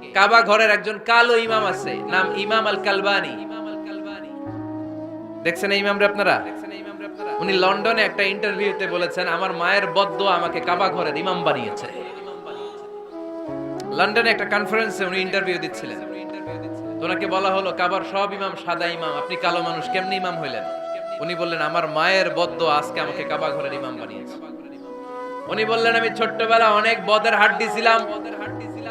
কাবা ঘরের একজন কালো ইমাম আছে, নাম ইমাম আল কালবানি দেখছেন এই ইমামরে আপনারা? উনি লন্ডনে একটা ইন্টারভিউতে বলেছেন, আমার মায়ের বদ্দ আমাকে কাবা ঘরের ইমাম বানিয়েছে। লন্ডনে একটা কনফারেন্সে উনি ইন্টারভিউ দিচ্ছিলেন। ওনাকে বলা হলো, কাবার সব ইমাম সাদা ইমাম, আপনি কালো মানুষ, কেমনি ইমাম হইলেন? উনি বললেন, আমার মায়ের বদ্দ আজকে আমাকে কাবা ঘরের ইমাম বানিয়েছে। উনি বললেন, আমি ছোট্টবেলা অনেক বদের হাড্ডি ছিলাম।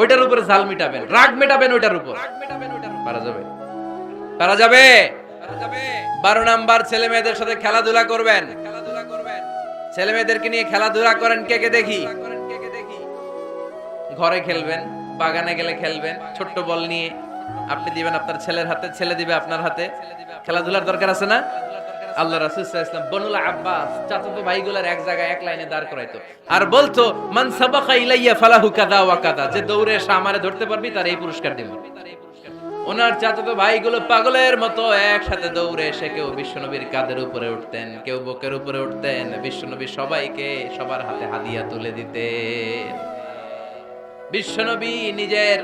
ওইটার উপরে জাল মিটাবেন, রাগ মেটাবেন ওইটার উপর। পারা যাবে। পারা যাবে। বারো নাম্বার ছেলে মেয়েদের সাথে খেলাধুলা করবেন। ছেলে মেয়েদেরকে নিয়ে খেলাধুলা করেন কে কে দেখি? ঘরে খেলবেন, বাগানে গেলে খেলবেন, ছোট্ট বল নিয়ে। আপনি দিবেন আপনার ছেলের হাতে, ছেলে দিবে আপনার হাতে। খেলাধুলার দরকার আছে না? আল্লাহ রাসূল সাল্লাল্লাহু আলাইহি বনুল আব্বাস চাচাতো ভাইগুলার এক জায়গায় এক লাইনে দাঁড় করাইতো। আর বলতো, মান সাবাকা ইলাইয়া ফালাহু কাদা ওয়া কাদা যে দৌড়ে এসে আমারে ধরতে পারবি, তার এই পুরস্কার দেব। ওনার চাচাতো ভাইগুলো পাগলের মতো একসাথে দৌড়ে এসে কেউ বিশ্বনবীর কাঁধের উপরে উঠতেন, কেউ বুকের উপরে উঠতেন। বিশ্বনবী সবাইকে সবার হাতে হাদিয়া তুলে দিতেন। বিশ্বনবী নিজের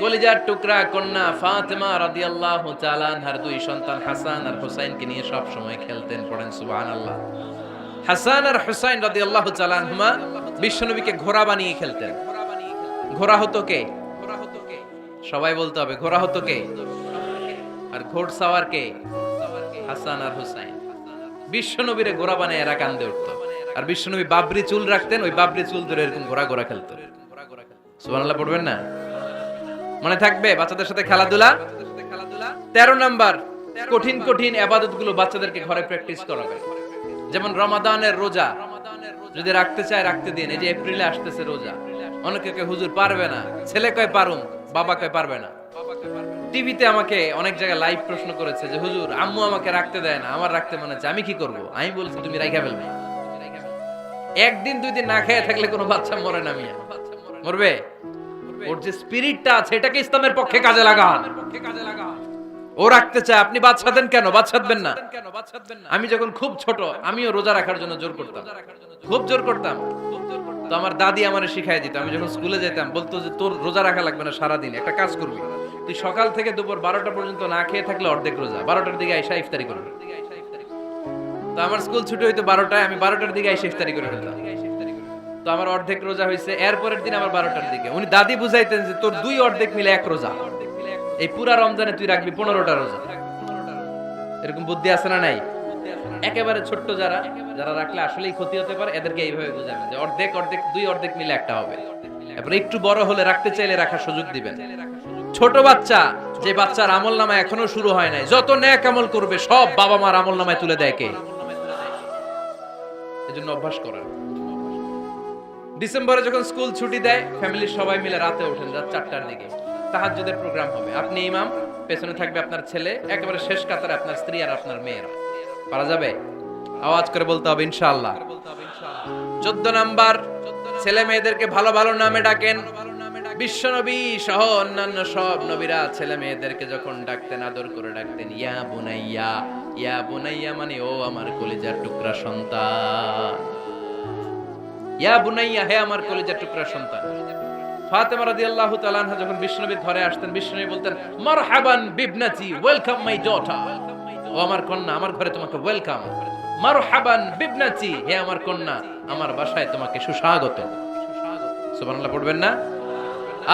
কলিজার টুকরা কন্যা ফাতেমা রাদিয়াল্লাহু তাআলা আনহার দুই সন্তান হাসান আর হুসাইনকে নিয়ে সব সময় খেলতেন, পড়েন, সুবহানাল্লাহ। হাসান আর হুসাইন রাদিয়াল্লাহু তাআলা আনহুমা বিশ্বনবীকে ঘোড়া বানিয়ে খেলতেন। ঘোড়া হতো কে? সবাই বলতে হবে, ঘোড়া হতো কে? আর ঘোড়সাওয়ার কে? হাসান আর হুসাইন। বিশ্বনবীরে ঘোড়া বানিয়ে এরা কান্দে উঠতো। আর বিশ্বনবী বাবরি চুল রাখতেন, ওই বাবরি চুল ধরে এরকম ঘোড়া ঘোড়া খেলতো। সুবহানাল্লাহ, পড়বেন না? মনে থাকবে বাচ্চাদের সাথে খেলাধুলা? তেরো নাম্বার, কঠিন কঠিন আবাদতগুলো বাচ্চাদেরকে ঘরে প্র্যাকটিস করাবে। যেমন রমাদানের রোজা, যদি রাখতে চায় রাখতে দিন। এই যে এপ্রিলে আসতেছে রোজা। অনেকে কয়, হুজুর, পারবে না। ছেলে কয়, পারুম। বাবা কয়, পারবে না। টিভিতে আমাকে অনেক জায়গায় লাইভ প্রশ্ন করেছে যে, হুজুর, আম্মু আমাকে রাখতে দেয় না, আমার রাখতে মনে হচ্ছে, আমি কি করব? আমি বলছি, তুমি রাইখা ফেলবে। একদিন, দুই দিন না খেয়ে থাকলে কোনো বাচ্চা মরে না মিয়া। মরবে? ওর যে স্পিরিটটা আছে এটাকে ইসলামের পক্ষে কাজে লাগান। ও রাখতে চায় আপনি বাচ্চা দেন কেন? বাচ্চা দেবেন না। আমি যখন খুব ছোট আমিও রোজা রাখার জন্য জোর করতাম। খুব জোর করতাম। তো আমার দাদি আমারে শিখাই দিত। আমি যখন স্কুলে যেতাম বলতো যে তোর রোজা রাখা লাগবে না সারাদিন একটা কাজ করবি। তুই সকাল থেকে দুপুর বারোটা পর্যন্ত না খেয়ে থাকলে অর্ধেক রোজা। বারোটার দিকে আইসা ইফতারি করবি তো আমার স্কুল ছুটি হইতো বারোটায় আমি বারোটার দিকে আইসা ইফতারি করে ফেলতাম। তো আমার অর্ধেক রোজা হয়েছে, এরপরের দিন আমার বারোটার দিকে। উনি দাদি বুঝাইতেন যে তোর দুই অর্ধেক মিলে এক রোজা। এই পুরা রমজানে তুই রাখবি পনেরোটা রোজা। এরকম বুদ্ধি আছে না নাই? একেবারে ছোট্ট যারা যারা রাখলে আসলেই ক্ষতি হতে পারে, এদেরকে এইভাবে বোঝাবেন যে অর্ধেক অর্ধেক, দুই অর্ধেক মিলে একটা হবে। এরপরে একটু বড় হলে রাখতে চাইলে রাখার সুযোগ দিবেন। ছোট বাচ্চা, যে বাচ্চার আমল নামা এখনও শুরু হয় নাই, যত ন্যাক আমল করবে, সব বাবা মার আমল নামায় তুলে দেয় কে? এজন্য অভ্যাস করেন। ডিসেম্বরে যখন স্কুল ছুটি দেয় ফ্যামিলির সবাই মিলে রাতে ওঠেন রাত চারটার দিকে। তাহাজ্জুদের প্রোগ্রাম হবে। আপনি ইমাম, পেছনে থাকবে আপনার ছেলে, একেবারে শেষ কাতারে আপনার স্ত্রী আর আপনার মেয়েরা। পারা যাবে? আওয়াজ করে বলতে হবে, ইনশাআল্লাহ। চোদ্দ নাম্বার, ছেলে মেয়েদেরকে ভালো ভালো নামে ডাকেন। বিশ্বনবী সহ অন্যান্য সব নবীরা ছেলে মেয়েদেরকে যখন ডাকতেন, আদর করে ডাকতেন, ইয়া বুনাইয়া ইয়া বুনাইয়া মানে ও আমার কলিজার টুকরা সন্তান। ইয়া বুনাইয়া, হে আমার কলিজার টুকরা সন্তান। ফাতেমা রাদিয়াল্লাহু তাআলা যখন বিষ্ণুনবীর ঘরে আসতেন বিষ্ণুনবী বলতেন, মারহাবান বিবনাতি ওয়েলকাম মাই ডটার। ও আমার কন্যা, আমার ঘরে তোমাকে ওয়েলকাম। মারহাবান বিবনাতি হে আমার কন্যা, আমার বাসায় তোমাকে সুস্বাগত। সুবহানাল্লাহ, পড়বেন না?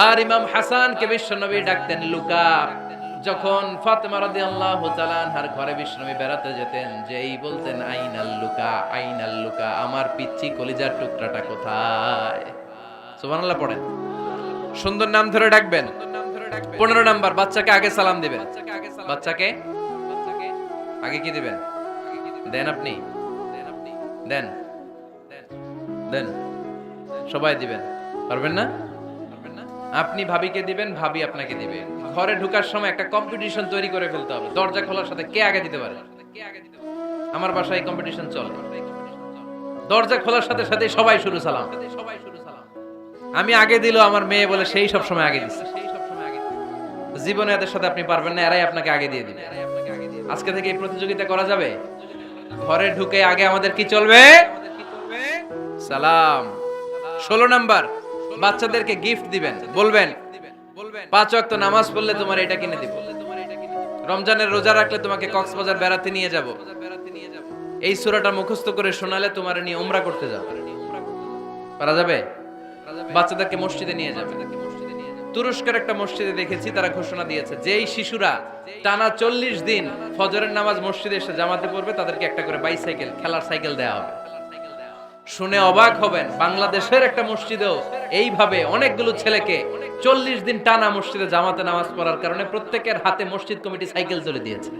আর ইমাম হাসান কে বিশ্বনবী ডাকতেন, লুকা। যখন ফাতেমা রাদিয়াল্লাহু তাআলা আনহার ঘরে বিষ্ণবী বেড়াতে যেতেন, যেই বলতেন, আইনাল লুকা আইনাল লুকা, আমার পিচ্ছি কলিজার টুকরাটা কোথায়? সুবহানাল্লাহ পড়েন। সুন্দর নাম ধরে ডাকবেন। পনেরো নাম্বার, বাচ্চাকে আগে সালাম দিবেন। বাচ্চাকে? আগে কি দিবেন? দেন আপনি। দেন। দেন। সবাই দিবেন। পারবেন না? আপনি ভাবিকে দিবেন, ভাবি আপনাকে দিবে। ঘরে ঢোকার সময় একটা কম্পিটিশন তৈরি করে ফেলতে হবে। দরজা খোলার সাথে কে আগে দিতে পারে? আমার বাসায় কম্পিটিশন চলে। দরজা খোলার সাথে সাথে সবাই শুরু, সালাম। আমি আগে দিল আমার মেয়ে বলে সেই সব সময় আগে দিচ্ছে জীবনে এদের সাথে আপনি পারবেন না, এরাই আপনাকে আগে দিয়ে দিবে। আজকে থেকে এই প্রতিযোগিতা করা যাবে? ঘরে ঢুকে আগে আমাদের কি চলবে? সালাম। ষোলো নাম্বার, বাচ্চাদেরকে গিফট দিবেন, বলবেন পাঁচ ওয়াক্ত নামাজ পড়লে তোমার এটা কিনে দিব। রমজানের রোজা রাখলে তোমাকে কক্সবাজার বেড়াতে নিয়ে যাব। এই সূরাটা মুখস্থ করে শোনালে তোমার নিয়ে করতে যাও পারা যাবে? বাচ্চাদেরকে মসজিদে নিয়ে যাবে। তুরস্কের একটা মসজিদে দেখেছি তারা ঘোষণা দিয়েছে যেই শিশুরা টানা চল্লিশ দিন ফজরের নামাজ মসজিদে এসে জামাতে পড়বে তাদেরকে একটা করে বাইসাইকেল খেলার সাইকেল দেওয়া হবে। শুনে অবাক হবেন বাংলাদেশের একটা মসজিদেও এইভাবে অনেকগুলো ছেলেকে চল্লিশ দিন টানা মসজিদে জামাতে নামাজ পড়ার কারণে প্রত্যেকের হাতে মসজিদ কমিটি সাইকেল চলে দিয়েছে।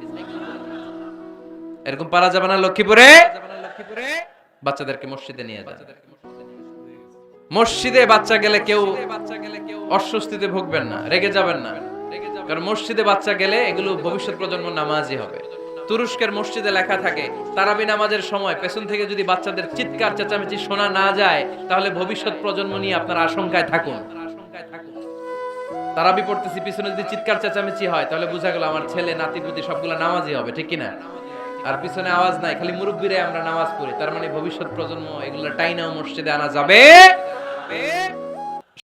এরকম পারা যাবে না লক্ষ্মীপুরে? বাচ্চাদেরকে মসজিদে নিয়ে যায় মসজিদে বাচ্চা গেলে কেউ অস্বস্তিতে ভুগবেন না, রেগে যাবেন না। কারণ মসজিদে বাচ্চা গেলে এগুলো ভবিষ্যৎ প্রজন্ম নামাজই হবে। তুরস্কের মসজিদে লেখা থাকে, তারাবি নামাজের সময় পেছন থেকে যদি বাচ্চাদের চিৎকার, চেঁচামেচি শোনা না যায়, তাহলে ভবিষ্যৎ প্রজন্ম নিয়ে আপনার আশঙ্কায় থাকুন। তারাবি পড়তেছি, পিছনে যদি চিৎকার চেঁচামেচি হয়, তাহলে বোঝা গেল আমার ছেলে, নাতি, পুতি সবগুলো নামাজই হবে, ঠিক কিনা? আর পিছনে আওয়াজ নাই, খালি মুরব্বীরে আমরা নামাজ পড়ি, তার মানে ভবিষ্যৎ প্রজন্ম এগুলো টাইনা মসজিদে আনা যাবে